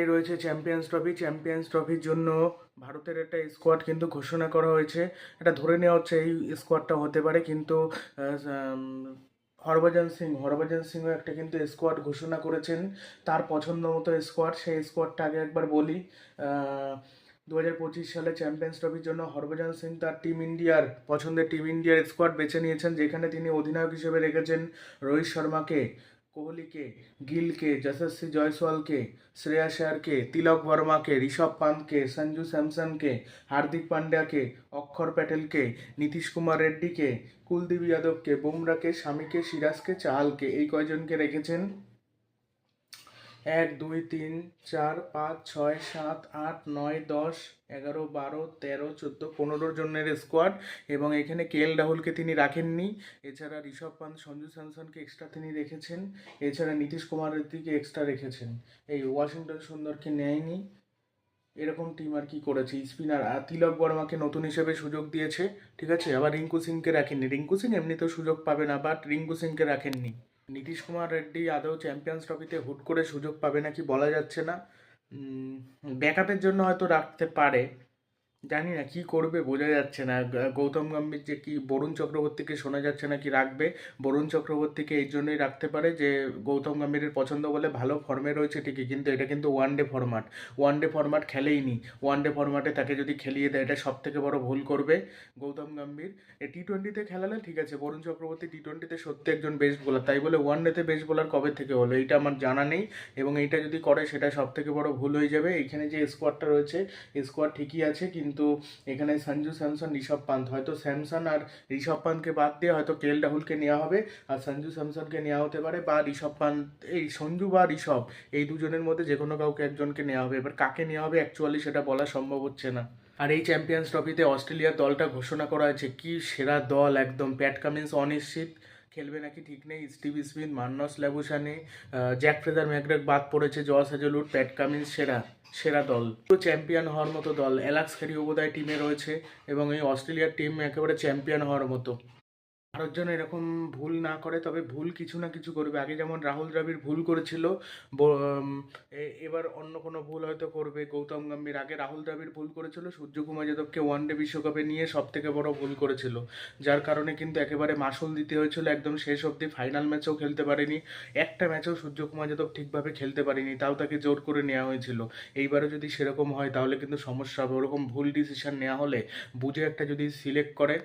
এই রয়েছে champions trophy champions ট্রফির জন্য ভারতের একটা স্কোয়াড কিন্তু ঘোষণা করা হয়েছে। এটা ধরে নেওয়া হচ্ছে এই স্কোয়াডটা হতে পারে। কিন্তু হরভজন সিং, হরভজন সিংও একটা কিন্তু স্কোয়াড ঘোষণা করেছেন। তার পছন্দ মতো স্কোয়াড সেই স্কোয়াডটা আগে একবার বলি দু হাজার পঁচিশ সালে চ্যাম্পিয়ন্স ট্রফির জন্য হরভজন সিং তার টিম ইন্ডিয়ার পছন্দের টিম ইন্ডিয়ার স্কোয়াড বেছে নিয়েছেন, যেখানে তিনি অধিনায়ক হিসেবে রেখেছেন রোহিত শর্মাকে। কোহলিকে, গিলকে, যশস্বী জয়সওয়ালকে, শ্রেয়া শেয়ারকে তিলক বর্মাকে, ঋষভ পান্তকে সঞ্জু স্যামসনকে, হার্দিক পান্ডিয়াকে, অক্ষর প্যাটেলকে, নীতিশ কুমার রেড্ডিকে, কুলদীপ যাদবকে বুমরাকে স্বামীকে সিরাজকে, চাহালকে, এই কয়জনকে রেখেছেন? এক, দুই, তিন, চার, পাঁচ, ছয়, সাত, আট, নয়, দশ, এগারো, বারো, তেরো, চোদ্দ, পনেরোর জনের স্কোয়াড এবং এখানে কে এল রাহুলকে তিনি রাখেননি। এছাড়া ঋষভ পান্ত, সঞ্জু স্যামসনকে এক্সট্রা তিনি রেখেছেন। এছাড়া নীতিশ কুমার রেড্ডিকে এক্সট্রা রেখেছেন। এই ওয়াশিংটন সুন্দরকে নেয়নি। এরকম টিম আর কি করেছে। স্পিনার তিলক বর্মাকে নতুন হিসেবে সুযোগ দিয়েছে। ঠিক আছে? আবার রিঙ্কু সিংকে রাখেননি। রিঙ্কু সিং এমনিতেও সুযোগ পাবে না বাট রিঙ্কু সিংকে রাখেননি। নীতিশ কুমার রেড্ডি আদৌ চ্যাম্পিয়ন্স ট্রফিতে হুট করে সুযোগ পাবে নাকি বলা যাচ্ছে না। ব্যাকআপের জন্য হয়তো রাখতে পারে। জানি না, কি করবে বোঝা যাচ্ছে না। গৌতম গম্ভীর যে কি, বরুণ চক্রবর্তীকে শোনা যাচ্ছে না কি রাখবে? বরুণ চক্রবর্তীকে এই জন্যই রাখতে পারে যে, গৌতম গম্ভীরের পছন্দ বলে ভালো ফর্মে রয়েছে ঠিকই, কিন্তু এটা কিন্তু one day format one day format খেলেইনি one day ফরম্যাটে তাকে যদি খেলিয়ে দেয়, এটা সব থেকে বড় ভুল করবে গৌতম গম্ভীর। টি টোয়েন্টিতে খেলালে ঠিক আছে, বরুণ চক্রবর্তী টি টোয়েন্টিতে সত্যি একজন বেস্ট বোলার তাই বলে ওয়ান ডেতে বেস্ট বোলার কবে থেকে হলো, এইটা আমার জানা নেই। এবং এইটা যদি করে, সেটা সব থেকে বড় ভুল হয়ে যাবে। এইখানে যে স্কোয়াডটা রয়েছে স্কোয়াড ঠিকই আছে, কিন্তু এখানে সঞ্জু, স্যামসন, ঋষভ পান্ত। হয়তো স্যামসন আর ঋষভ পান্তকে বাদ দিয়ে হয়তো কে এল রাহুলকে নেওয়া হবে আর সঞ্জু, স্যামসনকে নেওয়া হতে পারে বা ঋষভ পান্ত, এই সঞ্জু বা ঋষভ, এই দুজনের মধ্যে যে কোনো কাউকে একজনকে নেওয়া হবে। এবার কাকে নেওয়া হবে অ্যাকচুয়ালি সেটা বলা সম্ভব হচ্ছে না। আর এই চ্যাম্পিয়ন্স ট্রফিতে অস্ট্রেলিয়ার দলটা ঘোষণা করা হয়েছে, কি সেরা দল একদম। প্যাট কামিন্স অনিশ্চিত। খেলবে নাকি ঠিক নেই? Steve Smith, Marnus Labuschagne Jake Fraser McGurk বাদ পড়েছে, জস হেজেলউড, প্যাট কামিন্স, সেরা সেরা দল। চ্যাম্পিয়ন হওয়ার মতো দল। অ্যালাক্স খেরি বোধহয় টিমে রয়েছে এবং এই অস্ট্রেলিয়ার টিম একেবারে চ্যাম্পিয়ন হওয়ার মতো। ভারত যেন এরকম ভুল না করে, তবে ভুল কিছু না কিছু করবে। আগে যেমন রাহুল দ্রাবিড় ভুল করেছিল এবার অন্য কোনো ভুল হয়তো করবে। গৌতম গম্ভীর আগে রাহুল দ্রাবিড় ভুল করেছিল, সূর্যকুমার যাদবকে ওয়ান ডে বিশ্বকাপে নিয়ে সব থেকে বড় ভুল করেছিল। যার কারণে কিন্তু একেবারে মাসুল দিতে হয়েছিল, একদম শেষ অবধি ফাইনাল ম্যাচেও খেলতে পারেনি। একটা ম্যাচেও সূর্যকুমার যাদব ঠিকভাবে খেলতে পারেনি, তাও তাকে জোর করে নেওয়া হয়েছিল। এইবারও যদি সেরকম হয়, তাহলে কিন্তু সমস্যা হবে। ওরকম ভুল ডিসিশন নেওয়া হলে বুঝে একটা যদি সিলেক্ট করে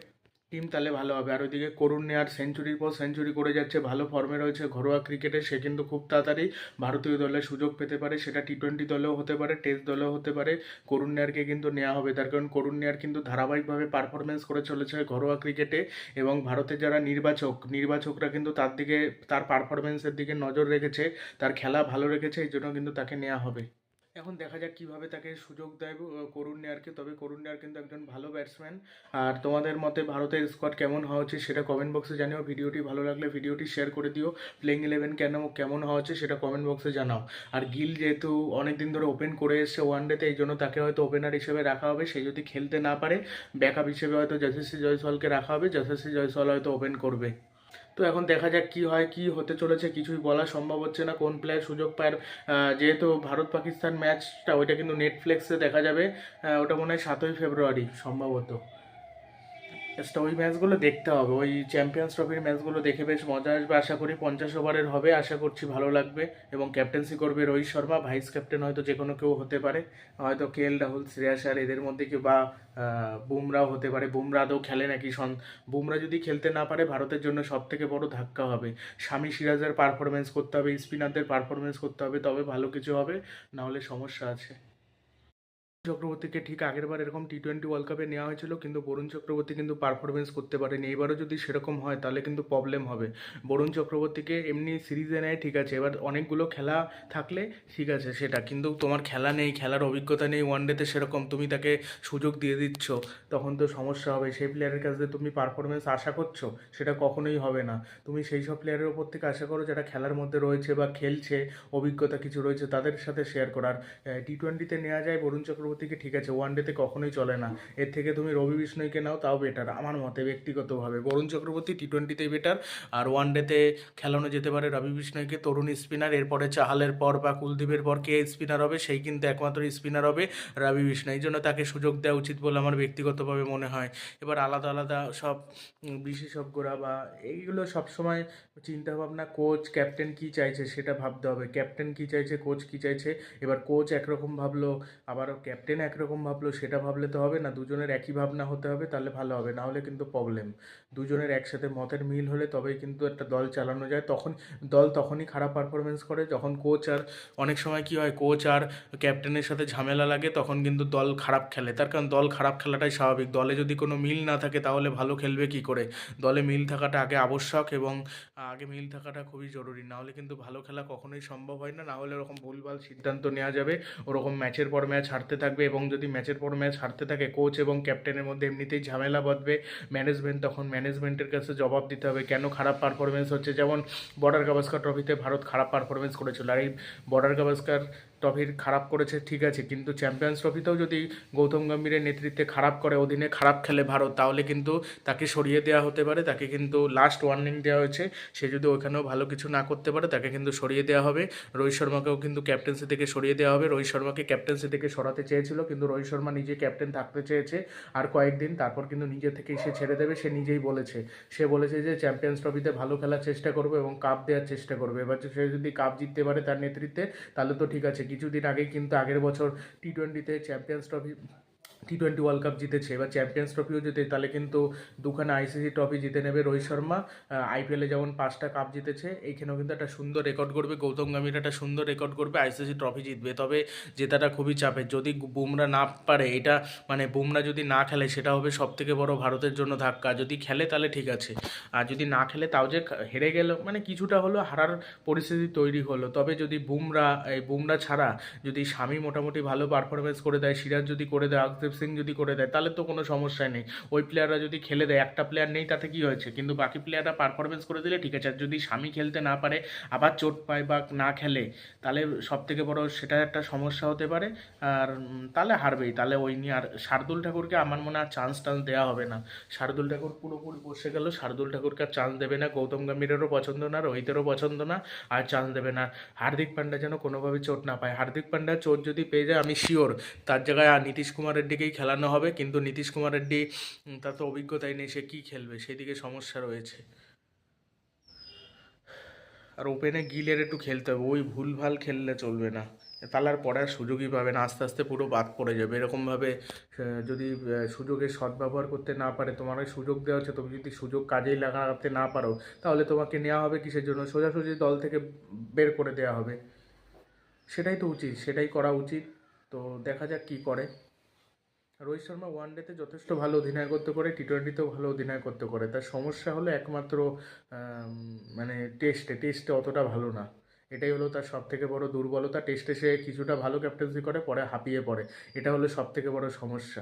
টিম তাহলে ভালো হবে। আর ওইদিকে করুণ নেয়ার সেঞ্চুরির পর সেঞ্চুরি করে যাচ্ছে, ভালো ফর্মে রয়েছে ঘরোয়া ক্রিকেটে সে কিন্তু খুব তাড়াতাড়ি ভারতীয় দলে সুযোগ পেতে পারে। সেটা টি টোয়েন্টি দলেও হতে পারে টেস্ট দলেও হতে পারে। করুণ নেয়ারকে কিন্তু নেওয়া হবে। তার কারণ করুণ নেয়ার কিন্তু ধারাবাহিকভাবে পারফরমেন্স করে চলেছে ঘরোয়া ক্রিকেটে এবং ভারতের যারা নির্বাচক, নির্বাচকরা কিন্তু তার দিকে, তার পারফরমেন্সের দিকে নজর রেখেছে, তার খেলা ভালো রেখেছে, এই জন্য কিন্তু তাকে নেওয়া হবে। এখন দেখা যাক কীভাবে তাকে সুযোগ দেয় করুণ নেয়ারকে। তবে করুণ নেয়ার কিন্তু একজন ভালো ব্যাটসম্যান আর তোমাদের মতে ভারতের স্কোয়াড কেমন হওয়া উচিত সেটা কমেন্ট বক্সে জানিও। ভিডিওটি ভালো লাগলে ভিডিওটি শেয়ার করে দিও। প্লেইং ইলেভেন কেন কেমন হওয়া উচিত সেটা কমেন্ট বক্সে জানাও। আর গিল যেহেতু অনেক দিন ধরে ওপেন করে এসছে ওয়ান ডেতে এই জন্য তাকে হয়তো ওপেনার হিসেবে রাখা হবে। সে যদি খেলতে না পারে ব্যাকআপ হিসেবে হয়তো যশস্বী জয়সওয়ালকে রাখা হবে। যশস্বী জয়সওয়াল হয়তো ওপেন করবে। তো এখন দেখা যাক কি হয়, কি হতে চলেছে, কিছুই বলা সম্ভব হচ্ছে না, কোন প্লেয়ার সুযোগ পায়। যেহেতু ভারত পাকিস্তান ম্যাচটা ওইটা কিন্তু নেটফ্লিক্সে দেখা যাবে। ওটা মনে হয় সাতই ফেব্রুয়ারি সম্ভবত। জাস্ট ওই ম্যাচগুলো দেখতে হবে। ওই চ্যাম্পিয়ন্স ট্রফির ম্যাচগুলো দেখে বেশ মজা আসবে। আশা করি পঞ্চাশ ওভারের হবে। আশা করছি ভালো লাগবে। এবং ক্যাপ্টেন্সি করবে রোহিত শর্মা। ভাইস ক্যাপ্টেন হয়তো যে কোনো কেউ হতে পারে। হয়তো কে এল রাহুল শ্রেয়াস আর এদের মধ্যে কেউ বা বুমরাও হতে পারে। বুমরা আদৌ খেলে নাকি সন, বুমরা যদি খেলতে না পারে, ভারতের জন্য সব থেকে বড় ধাক্কা হবে। স্বামী সিরাজের পারফরমেন্স করতে হবে। স্পিনারদের পারফরমেন্স করতে হবে। তবে ভালো কিছু হবে। নাহলে সমস্যা আছে। চক্রবর্তীকে ঠিক আগেরবার এরকম টি টোয়েন্টি ওয়ার্ল্ড কাপে নেওয়া হয়েছিল, কিন্তু বরুণ চক্রবর্তী কিন্তু পারফরমেন্স করতে পারেনি। এবারও যদি সেরকম হয়, তাহলে কিন্তু প্রবলেম হবে। বরুণ চক্রবর্তীকে এমনি সিরিজে নেয়, ঠিক আছে। এবার অনেকগুলো খেলা থাকলে ঠিক আছে সেটা, কিন্তু তোমার খেলা নেই, খেলার অভিজ্ঞতা নেই ওয়ান ডেতে সেরকম তুমি তাকে সুযোগ দিয়ে দিচ্ছ, তখন তো সমস্যা হবে। সেই প্লেয়ারের কাছ যে তুমি পারফরমেন্স আশা করছ, সেটা কখনোই হবে না। তুমি সেই সব প্লেয়ারের ওপর থেকে আশা করো, যারা খেলার মধ্যে রয়েছে বা খেলছে, অভিজ্ঞতা কিছু রয়েছে, তাদের সাথে শেয়ার করার টি টোয়েন্টিতে নেওয়া যায় বরুণ চক্রবর্তী চক্রবর্তীকে ঠিক আছে ওয়ান ডেতে কখনোই চলে না। এর থেকে তুমি রবি বিষ্ণয়কে নাও, তাও বেটার আমার মতে, ব্যক্তিগতভাবে। বরুণ চক্রবর্তী টি টোয়েন্টিতেই বেটার আর ওয়ান ডেতে খেলানো যেতে পারে রবি বিষ্ণয়কে তরুণ স্পিনার এরপরে চাহালের পর বা কুলদীপের পর কে স্পিনার হবে, সেই কিন্তু একমাত্র স্পিনার হবে রবি বিষ্ণয় এই জন্য তাকে সুযোগ দেওয়া উচিত বলে আমার ব্যক্তিগতভাবে মনে হয়। এবার আলাদা আলাদা সব বিশেষজ্ঞরা বা এইগুলো সবসময় চিন্তাভাবনা কোচ ক্যাপ্টেন কী চাইছে সেটা ভাবতে হবে। ক্যাপ্টেন কী চাইছে কোচ কী চাইছে? এবার কোচ একরকম ভাবলো, আবারও ক্যাপ্টেন একরকম ভাবলো, সেটা ভাবলে তো হবে না, দুজনের একই ভাবনা হতে হবে, তাহলে ভালো হবে। না হলে কিন্তু প্রবলেম দুজনের একসাথে মতের মিল হলে তবেই কিন্তু একটা দল চালানো যায়। তখন, দল তখনই খারাপ পারফরমেন্স করে। যখন কোচ আর, অনেক সময় কি হয় কোচ আর ক্যাপ্টেনের সাথে ঝামেলা লাগে, তখন কিন্তু দল খারাপ খেলে। তার কারণ দল খারাপ খেলাটাই স্বাভাবিক। দলে যদি কোনো মিল না থাকে, তাহলে ভালো খেলবে কি করে? দলে মিল থাকাটা আগে আবশ্যক এবং আগে মিল থাকাটা খুবই জরুরি। না হলে কিন্তু ভালো খেলা কখনোই সম্ভব হয় না। না হলে ওরকম ভুলভাল সিদ্ধান্ত নেওয়া যাবে। ওরকম ম্যাচের পর ম্যাচ হারতে থাকবে। এবং যদি ম্যাচের পর ম্যাচ হারতে থাকে কোচ এবং ক্যাপ্টেনের মধ্যে এমনিতেই ঝামেলা বাঁধবে। ম্যানেজমেন্ট তখন ম্যানেজমেন্টের কাছে জবাব দিতে হবে, কেন খারাপ পারফরমেন্স হচ্ছে? যেমন বর্ডার গাভাস্কার ট্রফিতে ভারত খারাপ পারফরমেন্স করেছিল। আর এই বর্ডার গাভাস্কার ট্রফির খারাপ করেছে, ঠিক আছে, কিন্তু চ্যাম্পিয়ন্স ট্রফিতেও যদি গৌতম গম্ভীরের নেতৃত্বে খারাপ করে অধীনে খারাপ খেলে ভারত, তাহলে কিন্তু তাকে সরিয়ে দেওয়া হতে পারে, তাকে কিন্তু লাস্ট ওয়ার্নিং দেওয়া হয়েছে, সে যদি ওখানেও ভালো কিছু না করতে পারে, তাকে কিন্তু সরিয়ে দেওয়া হবে। রোহিত শর্মাকেও কিন্তু ক্যাপ্টেন্সি থেকে সরিয়ে দেওয়া হবে। রোহিত শর্মাকে ক্যাপ্টেন্সি থেকে সরাতে চেয়েছিল, কিন্তু রোহিত শর্মা নিজে ক্যাপ্টেন থাকতে চেয়েছে, আর কয়েকদিন তারপর কিন্তু নিজে থেকেই সে ছেড়ে দেবে, সে নিজেই বলেছে। সে বলেছে যে চ্যাম্পিয়ন্স ট্রফিতে ভালো খেলার চেষ্টা করবে এবং কাপ দেওয়ার চেষ্টা করবে। এবার সে যদি কাপ জিততে পারে তার নেতৃত্বে, তাহলে তো ঠিক আছে কিছুদিন আগে কিন্তু আগের বছর টি টোয়েন্টিতে Champions Trophy T twenty World Cup জিতেছে, এবার চ্যাম্পিয়ন্স ট্রফিও জিতে, তাহলে কিন্তু দুখানা আইসিসি ট্রফি জিতে নেবে রোহিত শর্মা। আইপিএলে যেমন পাঁচটা কাপ জিতেছে, এইখানেও কিন্তু একটা সুন্দর রেকর্ড করবে গৌতম গম্ভীর একটা সুন্দর রেকর্ড করবে আইসিসি ট্রফি জিতবে। তবে জেতাটা খুবই চাপের, যদি বুমরা না পারে, এটা মানে বুমরা যদি না খেলে, সেটা হবে সব থেকে বড় ভারতের জন্য ধাক্কা। যদি খেলে, তাহলে ঠিক আছে। আর যদি না খেলে, তাও যে হেরে গেল মানে কিছুটা হলো হারার পরিস্থিতি তৈরি হলো। তবে যদি বুমরা, এই বুমরা ছাড়া যদি স্বামী মোটামুটি ভালো পারফরমেন্স করে দেয়, সিরাজ যদি করে দেয় সিং যদি করে দেয়, তাহলে তো কোনো সমস্যাই নেই। ওই প্লেয়াররা যদি খেলে দেয়, একটা প্লেয়ার নেই, তাতে কি হয়েছে? কিন্তু বাকি প্লেয়াররা পারফরমেন্স করে দিলে ঠিক আছে, আর যদি স্বামী খেলতে না পারে, আবার চোট পায় বা না খেলে, তাহলে সব থেকে বড় সেটা একটা সমস্যা হতে পারে, আর তাহলে হারবেই। তাহলে ওই নিয়ে আর শার্দুল ঠাকুরকে আমার মনে হয় চান্স টান্স দেওয়া হবে না। শার্দুল ঠাকুর পুরোপুরি বসে গেল, শার্দুল ঠাকুরকে আর চান্স দেবে না, গৌতম গম্ভীরেরও পছন্দ না, রোহিতেরও পছন্দ না, আর চান্স দেবে না। হার্দিক পান্ডা যেন কোনোভাবে চোট না পায়। হার্দিক পান্ডা চোট যদি পেয়ে যায়, আমি শিওর তার জায়গায় আর নীতিশ কুমারের দিকেই খেলানো হবে, কিন্তু নীতিশ কুমার রেড্ডি তার তো অভিজ্ঞতাই নেই সে কী খেলবে, সেদিকে সমস্যা রয়েছে। আর ওপেনে গিলের একটু খেলতে হবে, ওই ভুলভাল খেললে চলবে না। তাহলে আর পড়ার সুযোগই পাবে না, আস্তে আস্তে পুরো বাদ পড়ে যাবে। এরকমভাবে যদি সুযোগের সদ্ব্যবহার করতে না পারে, তোমার ওই সুযোগ দেওয়া হচ্ছে, তুমি যদি সুযোগ কাজেই লাগাতে না পারো, তাহলে তোমাকে নেওয়া হবে কিসের জন্য? সোজাসুজি দল থেকে বের করে দেওয়া হবে। সেটাই তো উচিত, সেটাই করা উচিত। তো দেখা যাক কী করে। রোহিত শর্মা ওয়ান ডেতে যথেষ্ট ভালো অধিনায় করতে পারে টি টোয়েন্টিতেও ভালো অধিনায় করতে পারে তার সমস্যা হলো একমাত্র মানে টেস্টে টেস্টে অতটা ভালো না। এটাই হলো তার সব থেকে বড় দুর্বলতা। টেস্টে সে কিছুটা ভালো ক্যাপ্টেন্সি করে, পরে হাঁপিয়ে পড়ে। এটা হলো সব থেকে বড় সমস্যা।